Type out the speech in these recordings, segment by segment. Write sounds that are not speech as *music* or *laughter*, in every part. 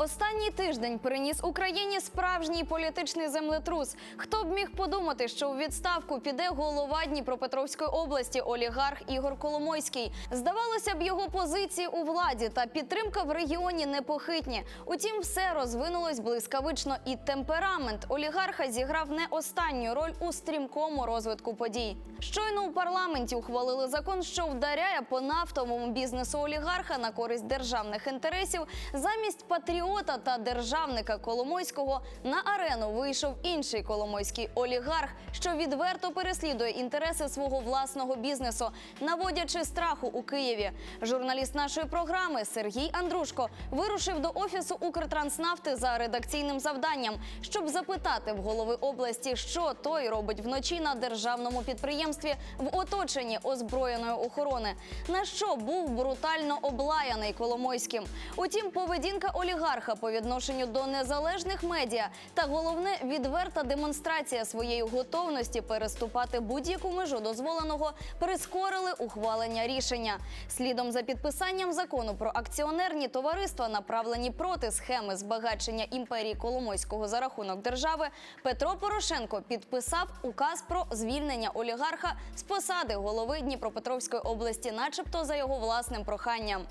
Останній тиждень приніс Україні справжній політичний землетрус. Хто б міг подумати, що у відставку піде голова Дніпропетровської області олігарх Ігор Коломойський? Здавалося б, його позиції у владі та підтримка в регіоні непохитні. Утім, все розвинулось блискавично, і темперамент олігарха зіграв не останню роль у стрімкому розвитку подій. Щойно у парламенті ухвалили закон, що вдаряє по нафтовому бізнесу олігарха на користь державних інтересів. Замість патріота та державника Коломойського на арену вийшов інший коломойський олігарх, що відверто переслідує інтереси свого власного бізнесу, наводячи страху у Києві. Журналіст нашої програми Сергій Андрушко вирушив до офісу Укртранснафти за редакційним завданням, щоб запитати в голови області, що той робить вночі на державному підприємстві в оточенні озброєної охорони. На що був брутально облаяний Коломойським. Утім, поведінка олігарха по відношенню до незалежних медіа та головне відверта демонстрація своєї готовності переступати будь-яку межу дозволеного прискорили ухвалення рішення. Слідом за підписанням закону про акціонерні товариства, направлені проти схеми збагачення імперії Коломойського за рахунок держави, Петро Порошенко підписав указ про звільнення олігарха з посади голови Дніпропетровської області, начебто за його власним проханням.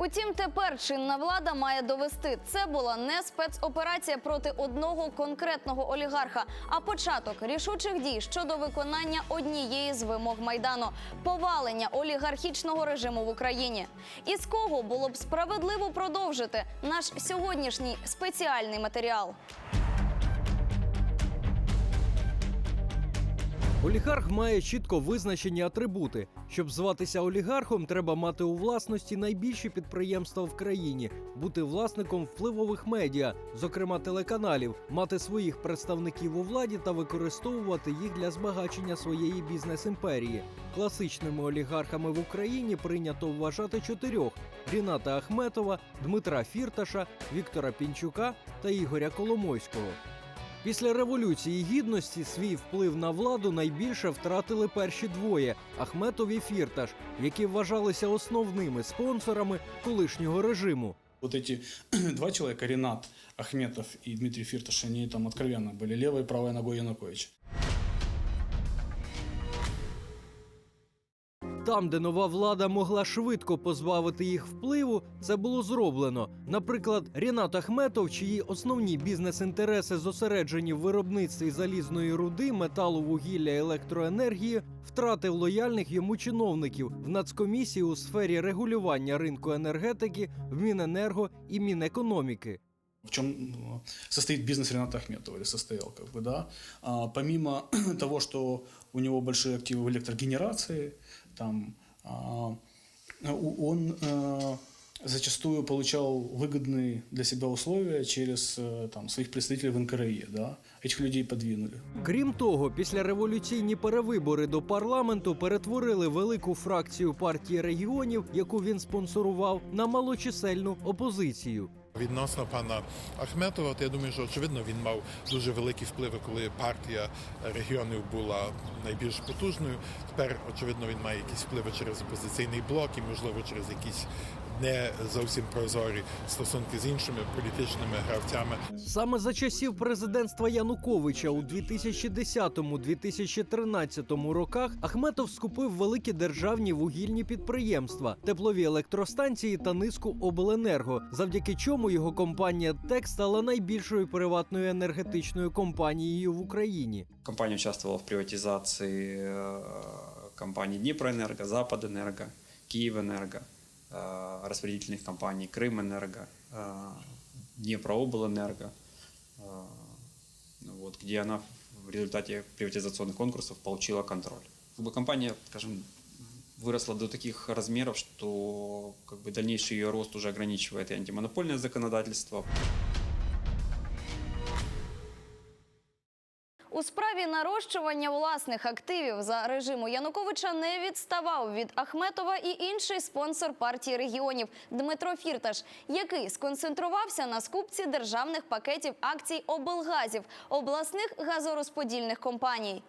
Утім, тепер чинна влада має довести, це була не спецоперація проти одного конкретного олігарха, а початок рішучих дій щодо виконання однієї з вимог майдану повалення олігархічного режиму в Україні. І з кого було б справедливо продовжити наш сьогоднішній спеціальний матеріал. Олігарх має чітко визначені атрибути. Щоб зватися олігархом, треба мати у власності найбільші підприємства в країні, бути власником впливових медіа, зокрема телеканалів, мати своїх представників у владі та використовувати їх для збагачення своєї бізнес-імперії. Класичними олігархами в Україні прийнято вважати чотирьох: Ріната Ахметова, Дмитра Фірташа, Віктора Пінчука та Ігоря Коломойського. Після революції гідності свій вплив на владу найбільше втратили перші двоє Ахметов і Фірташ, які вважалися основними спонсорами колишнього режиму. Вот эти *clears throat* два человека, Ренат Ахметов и Дмитрий Фирташ, они там откровенно были левой и правой ногой Януковича. Там, де нова влада могла швидко позбавити їх впливу, це було зроблено. Наприклад, Рінат Ахметов, чиї основні бізнес-інтереси зосереджені в виробництві залізної руди, металу, вугілля, електроенергії, втратив лояльних йому чиновників в нацкомісії у сфері регулювання ринку енергетики, в Міненерго і Мінекономіки. В чем э, состоит бизнес Рената Ахметова или состоял, как бы, да. А, помимо *clears throat* того, что у него большие активы в электрогенерации, там, а, у- он э, зачастую получал выгодные для себя условия через э, там, своих представителей в НКРЕ, да. Этих людей подвинули. Крім того, після революційні перевибори до парламенту перетворили велику фракцію партії регіонів, яку він спонсорував, на малочисельну опозицію. Відносно пана Ахметова, то я думаю, що очевидно він мав дуже великі впливи, коли партія регіонів була найбільш потужною. Тепер, очевидно, він має якісь впливи через опозиційний блок і, можливо, через якісь не зовсім прозорі стосунки з іншими політичними гравцями. Саме за часів президентства Януковича у 2010-2013 роках Ахметов скупив великі державні вугільні підприємства, теплові електростанції та низку обленерго, завдяки чому його компанія ТЕК стала найбільшою приватною енергетичною компанією в Україні. Компания участвовала в приватизации э, компаний Днепроэнерго, Западэнерго, Киевэнерго, э, Распределительных компаний Крымэнерго, э, Днепрооблэнерго, э, вот, где она в результате приватизационных конкурсов получила контроль. Как бы компания, скажем, выросла до таких размеров, что как бы, дальнейший ее рост уже ограничивает и антимонопольное законодательство, У справі нарощування власних активів за режиму Януковича не відставав від Ахметова і інший спонсор партії регіонів Дмитро Фірташ, який сконцентрувався на скупці державних пакетів акцій облгазів обласних газорозподільних компаній.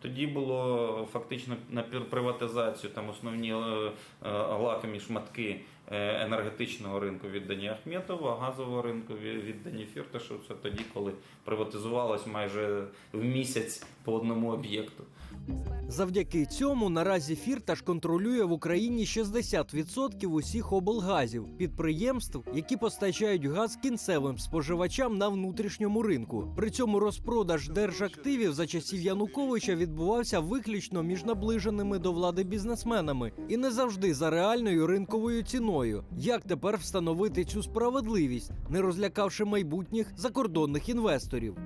Тоді було фактично на приватизацію там основні е, е, лакомі шматки е, енергетичного ринку віддані Ахметову, а газового ринку віддані Фірташу. Це тоді, коли приватизувалось майже в місяць по одному об'єкту. Завдяки цьому наразі Фірташ контролює в Україні 60% усіх облгазів підприємств, які постачають газ кінцевим споживачам на внутрішньому ринку. При цьому розпродаж держактивів за часів Януковича відбувався виключно між наближеними до влади бізнесменами і не завжди за реальною ринковою ціною. Як тепер встановити цю справедливість, не розлякавши майбутніх закордонних інвесторів?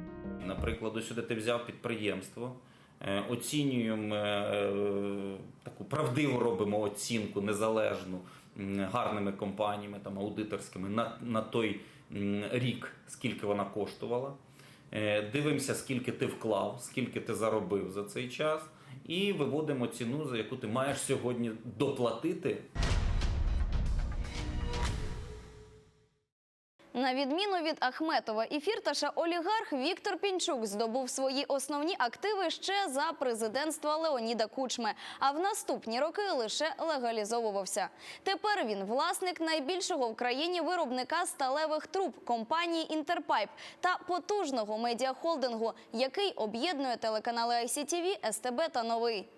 Наприклад, ось сюди ти взяв підприємство, е, оцінюємо е, таку правдиву робимо оцінку незалежну гарними компаніями, там аудиторськими на, на той рік, скільки вона коштувала. Е, Дивимося, скільки ти вклав, скільки ти заробив за цей час, і виводимо ціну, за яку ти маєш сьогодні доплатити На відміну від Ахметова і Фірташа, олігарх Віктор Пінчук здобув свої основні активи ще за президентства Леоніда Кучми, а в наступні роки лише легалізовувався. Тепер він власник найбільшого в країні виробника сталевих труб компанії Інтерпайп та потужного медіахолдингу, який об'єднує телеканали ICTV, СТБ та Новий.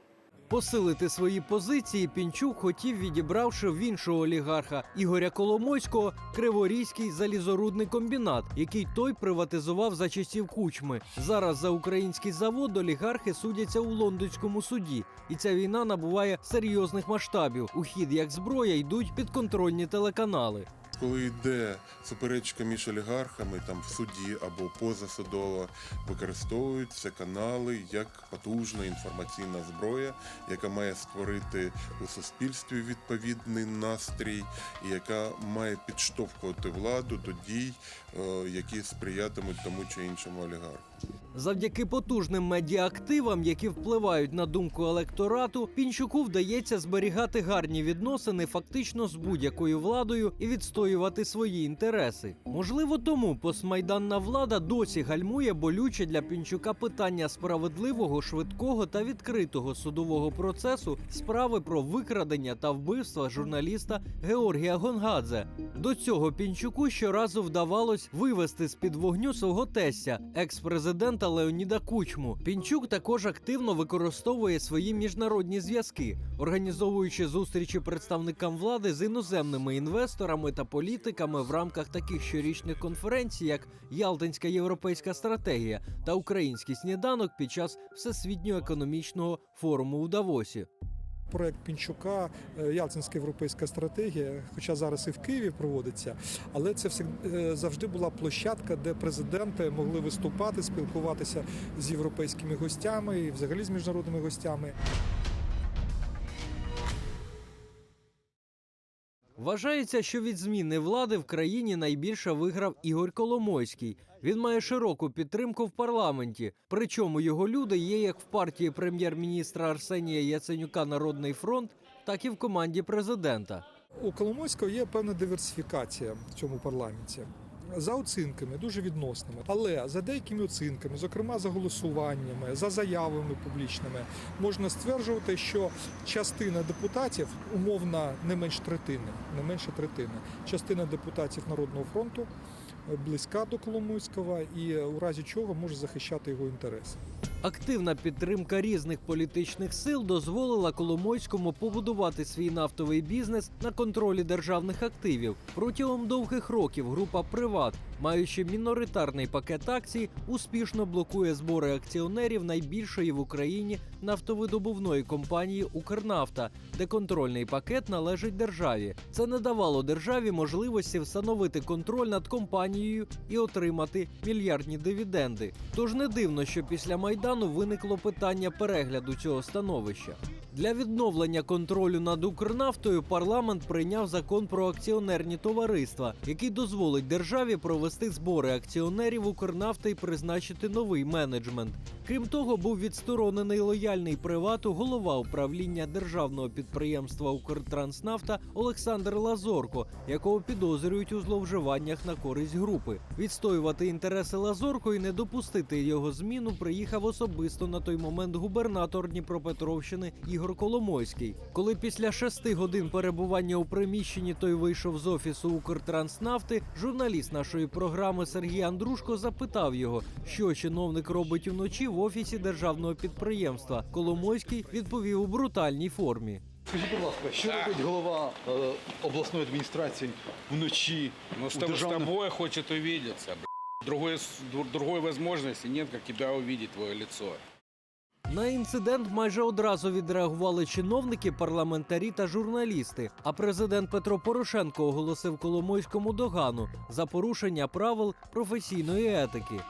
Посилити свої позиції Пінчук хотів, відібравши в іншого олігарха Ігоря Коломойського Криворізький залізорудний комбінат, який той приватизував за часів кучми. Зараз за український завод олігархи судяться у лондонському суді, і ця війна набуває серйозних масштабів. У хід як зброя йдуть підконтрольні телеканали. Коли йде суперечка між олігархами там в суді або позасудово, використовуються канали як потужна інформаційна зброя, яка має створити у суспільстві відповідний настрій, і яка має підштовхувати владу до дій, е, які сприятимуть тому чи іншому олігарху. Завдяки потужним медіаактивам, які впливають на думку електорату, Пінчуку вдається зберігати гарні відносини фактично з будь-якою владою і відстоювати свої інтереси. Можливо, тому постмайданна влада досі гальмує болюче для Пінчука питання справедливого, швидкого та відкритого судового процесу справи про викрадення та вбивства журналіста Георгія Гонгадзе. До цього Пінчуку щоразу вдавалось вивести з під вогню свого тестя, екс-президента Леоніда Кучму. Пінчук також активно використовує свої міжнародні зв'язки, організовуючи зустрічі представникам влади з іноземними інвесторами та політиками в рамках таких щорічних конференцій, як Ялтинська європейська стратегія та Український сніданок під час всесвітнього економічного форуму у Давосі. Проект Пінчука, е, Ялтинська європейська стратегія, хоча зараз і в Києві проводиться, але це е, завжди була площадка, де президенти могли виступати, спілкуватися з європейськими гостями і взагалі з міжнародними гостями. Вважається, що від зміни влади в країні найбільше виграв Ігор Коломойський. Він має широку підтримку в парламенті. Причому його люди є як в партії прем'єр-міністра Арсенія Яценюка Народний фронт, так і в команді президента. У Коломойського є певна диверсифікація в цьому парламенті. За оцінками, дуже відносними, але за деякими оцінками, зокрема за голосуваннями, за заявами публічними, можна стверджувати, що частина депутатів, умовно не менш третини, не менше третини, частина депутатів Народного фронту близька до Коломойського і у разі чого може захищати його інтереси. Активна підтримка різних політичних сил дозволила Коломойському побудувати свій нафтовий бізнес на контролі державних активів. Протягом довгих років група Приват, маючи міноритарний пакет акцій, успішно блокує збори акціонерів найбільшої в Україні нафтовидобувної компанії Укрнафта, де контрольний пакет належить державі. Це не давало державі можливості встановити контроль над компанією і отримати мільярдні дивіденди. Тож не дивно, що після майдану виникло питання перегляду цього становища. Для відновлення контролю над Укрнафтою парламент прийняв закон про акціонерні товариства, який дозволить державі провести збори акціонерів Укрнафти і призначити новий менеджмент. Крім того, був відсторонений лояльний привату голова управління державного підприємства Укртранснафта Олександр Лазорко, якого підозрюють у зловживаннях на користь групи. Відстоювати інтереси Лазорко і не допустити його зміну приїхав особисто на той момент губернатор Дніпропетровщини Ігор Коломойський. Коли після шести годин перебування у приміщенні той вийшов з офісу Укртранснафти, журналіст нашої програми Сергій Андрушко запитав його, що чиновник робить уночі в офісі державного підприємства. Коломойський відповів у брутальній формі. Скажіть, будь ласка, що робить голова е, обласної адміністрації вночі Ну, тоб- с державних... тобой хочет увидеться. б***ь. Другой, с- дру- другой возможности нет, как тебя увидеть твое лицо. На інцидент майже одразу відреагували чиновники, парламентарі та журналісти. А президент Петро Порошенко оголосив Коломойському догану за порушення правил професійної етики.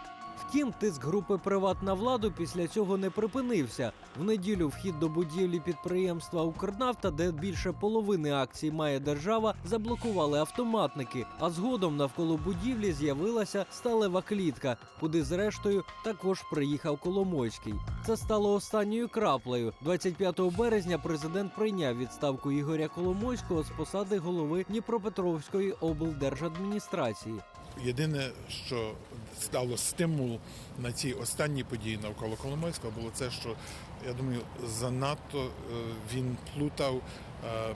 Втім, тиск групи приват на владу після цього не припинився. В неділю вхід до будівлі підприємства Укрнафта, де більше половини акцій має держава, заблокували автоматники. А згодом навколо будівлі з'явилася сталева клітка, куди зрештою також приїхав Коломойський. Це стало останньою краплею. 25 березня президент прийняв відставку Ігоря Коломойського з посади голови Дніпропетровської облдержадміністрації. Єдине, що стало стимул на ці останні події навколо Коломойського, було це, що я думаю, занадто е, він плутав е,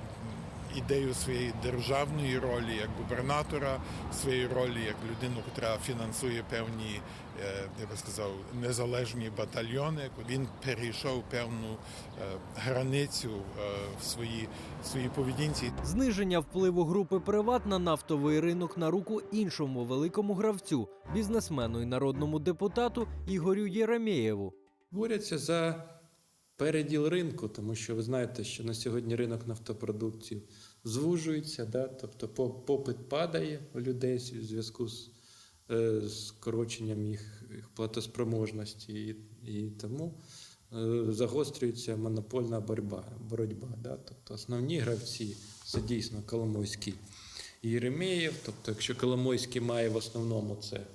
ідею своєї державної ролі як губернатора, своєї ролі як людину, яка фінансує певні, е, я би сказав, незалежні батальйони. Він перейшов певну е, границю е, в своїй в своїй поведінці. Зниження впливу групи приват на нафтовий ринок на руку іншому великому гравцю, бізнесмену і народному депутату Ігорю Єремєєву. борються за переділ ринку, тому що ви знаєте, що на сьогодні ринок нафтопродуктів звужується, да? тобто попит падає у людей в зв'язку з е, скороченням їх, платоспроможності, і, і тому е, загострюється монопольна боротьба. боротьба да? Тобто основні гравці це дійсно Коломойський і. Тобто, якщо Коломойський має в основному це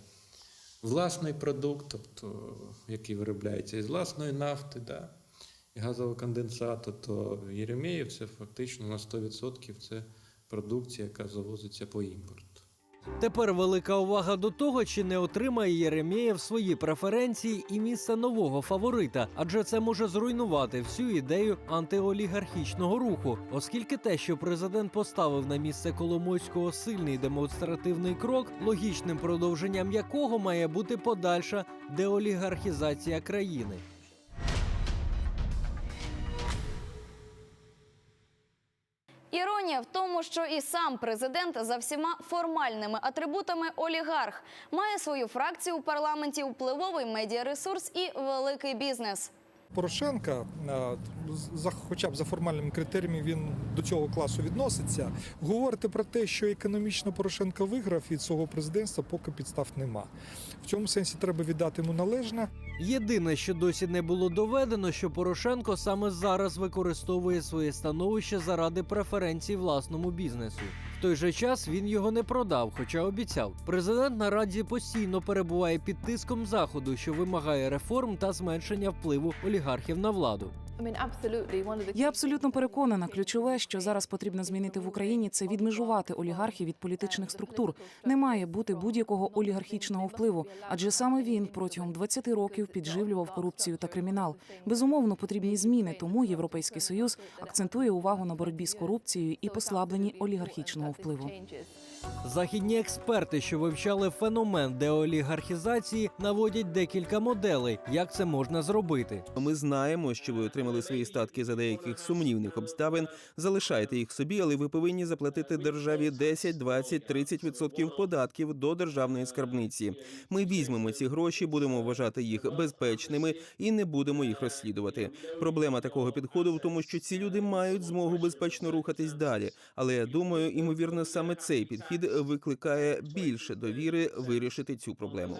власний продукт, тобто, який виробляється із власної нафти, да, газового конденсату, то Єремєєв це фактично на 100% це продукція, яка завозиться по імпорту. Тепер велика увага до того, чи не отримає Єремєєв свої преференції і місце нового фаворита, адже це може зруйнувати всю ідею антиолігархічного руху, оскільки те, що президент поставив на місце Коломойського сильний демонстративний крок, логічним продовженням якого має бути подальша деолігархізація країни. Іронія в тому, що і сам президент за всіма формальними атрибутами олігарх має свою фракцію у парламенті, впливовий медіаресурс і великий бізнес. Порошенка, е, за, хоча б за формальними критеріями, він до цього класу відноситься. Говорити про те, що економічно Порошенко виграв від свого президентства, поки підстав нема. В цьому сенсі треба віддати йому належне. Єдине, що досі не було доведено, що Порошенко саме зараз використовує своє становище заради преференцій власному бізнесу. Той же час він його не продав, хоча обіцяв. Президент наразі постійно перебуває під тиском заходу, що вимагає реформ та зменшення впливу олігархів на владу. Я абсолютно переконана. Ключове, що зараз потрібно змінити в Україні, це відмежувати олігархів від політичних структур. Не має бути будь-якого олігархічного впливу, адже саме він протягом 20 років підживлював корупцію та кримінал. Безумовно, потрібні зміни. Тому Європейський союз акцентує увагу на боротьбі з корупцією і послабленні олігархічного впливу. Західні експерти, що вивчали феномен деолігархізації, наводять декілька моделей, як це можна зробити. Ми знаємо, що ви отримали свої статки за деяких сумнівних обставин. Залишайте їх собі, але ви повинні заплатити державі 10, 20, 30 відсотків податків до державної скарбниці. Ми візьмемо ці гроші, будемо вважати їх безпечними і не будемо їх розслідувати. Проблема такого підходу в тому, що ці люди мають змогу безпечно рухатись далі. Але я думаю, імовірно, саме цей підхід викликає більше довіри вирішити цю проблему.